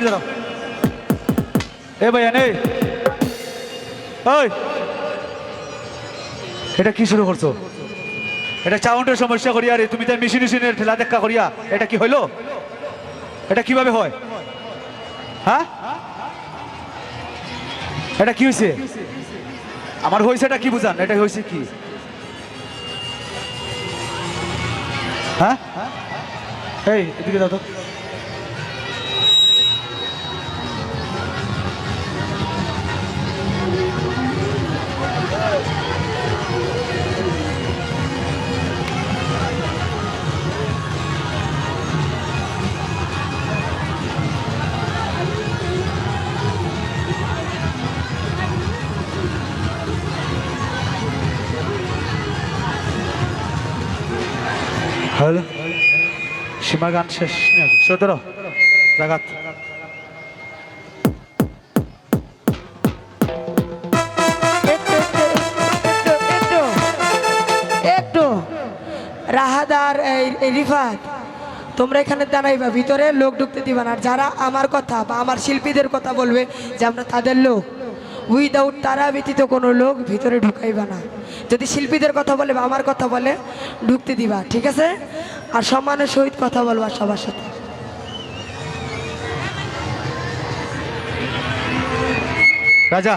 Minute দাঁড়াও এ ভাইয়া নেই ওই। এটা কি শুরু করছ? এটা চাউন্ডের সমস্যা করিয়া রে, তুমি তার মেশিন মেশিনের ঠেলা দেখা করিয়া, এটা কি হইল? এটা কীভাবে হয়? হ্যাঁ? এটা কি হয়েছে আমার হয়েছে এটা কি বুঝান? এটা হয়েছে কি? হ্যাঁ? এই, এদিকে দাও হ্যালো সীমা গান শেষ সতেরো। জাগাত রাহাদার রিফাত, তোমরা এখানে দাঁড়াইবা, ভিতরে লোক ঢুকতে দিবা না। যারা আমার কথা বা আমার শিল্পীদের কথা বলবে যে আমরা তাদের লোক উইদাউট তারা ব্যতীত কোনো লোক ভিতরে ঢুকাইবা না। যদি শিল্পীদের কথা বলে বা আমার কথা বলে, ঢুকতে দিবা, ঠিক আছে? আর সম্মানের সহিত কথা বলবা সবার সাথে। রাজা